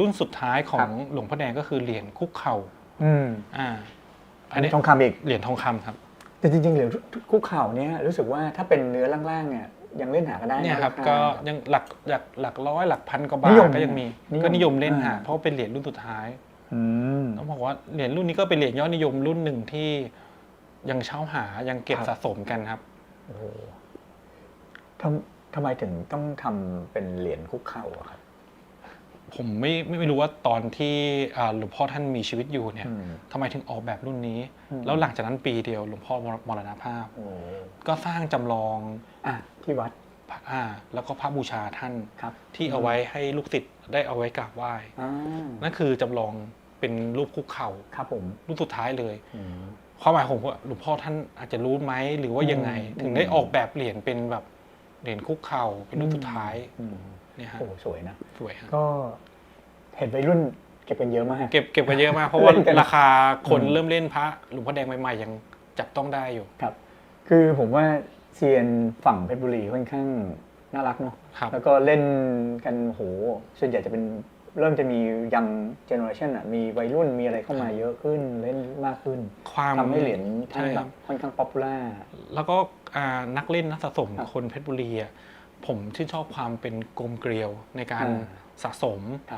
รุ่นสุดท้ายขอครังบหลวงพ่อแดงก็คือเหรียญคุกเข่าอืมอ่า อันนี้ทองคำอีกเหรียญทองคำครับ แต่จริงๆเหรียญคุกเข่าเนี่ยรู้สึกว่าถ้าเป็นเนื้อล่างๆเนี่ยยังเล่นหากันได้ะเนี่ยครับาา ก็ยังหลักหลักหลักร้อยหลักพันกว่าบานิทยมก็ยังมีนิยมก็นิยมเล่นหาอ่า เพราะว่าเป็นเหรียญรุ่นสุดท้ายอืม ต้องบอกว่าเหรียญรุ่นนี้ก็เป็นเหรียญยอดนิยมรุ่นหนึ่งที่ยังเช่าหายังเก็บครับ สะสมกันครับ โอ้โหทำทำไมถึงต้องทำเป็นเหรียญคุกเข่าอะครับ ผมไม่ไม่ไม่รู้ว่าตอนที่อ่าหลวงพ่อท่านมีชีวิตอยู่เนี่ยอืมทำไมถึงออกแบบรุ่นนี้อืมแล้วหลังจากนั้นปีเดียวหลวงพ่อมรมรณภาพโอ้ก็สร้างจำลองอะที่วัดพระอ่าแล้วก็พระบูชาท่านครับที่เอาไว้ให้ลูกศิษย์ได้เอาไว้กราบไหว้อ่านั่นคือจำลองเป็นรูปคุกเข่าครับผมรุ่นสุดท้ายเลยอืมความหมายของผมว่าหลวงพ่อท่านอาจจะรู้ไหมหรือว่ายังไงอืมถึงได้ออกแบบเหรียญเป็นแบบเหรียญคุกเข่าเป็นรุ่นสุดท้ายอืม เนี่ยฮะโอ้สวยนะ สวยฮะก็เห็นวัยรุ่นเก็บกันเยอะมาก เก็บเก็บกันเยอะมากเพราะว่าเล่นกันราคาคนอืมเริ่มเล่นพระหลวงพ่อแดงใหม่ๆยังจับต้องได้อยู่ ครับ คือผมว่าเซียนฝั่งเพชรบุรีค่อนข้างน่ารักเนาะ ครับแล้วก็เล่นกันโห ส่วนใหญ่จะเป็นเริ่มจะมียังเจเนอเรชันอะ มีวัยรุ่นมีอะไรเข้ามาเยอะขึ้นเล่นมากขึ้นความทำให้เหรียญท่านใช่แบครับบ ค่อนข้างป๊อปปูล่า แล้วก็อ่านักเล่นนักสะสมครับ คนเพชรบุรีอะ ผมชื่นชอบความเป็นกลมเกลียวในการอ่าสะสมครับ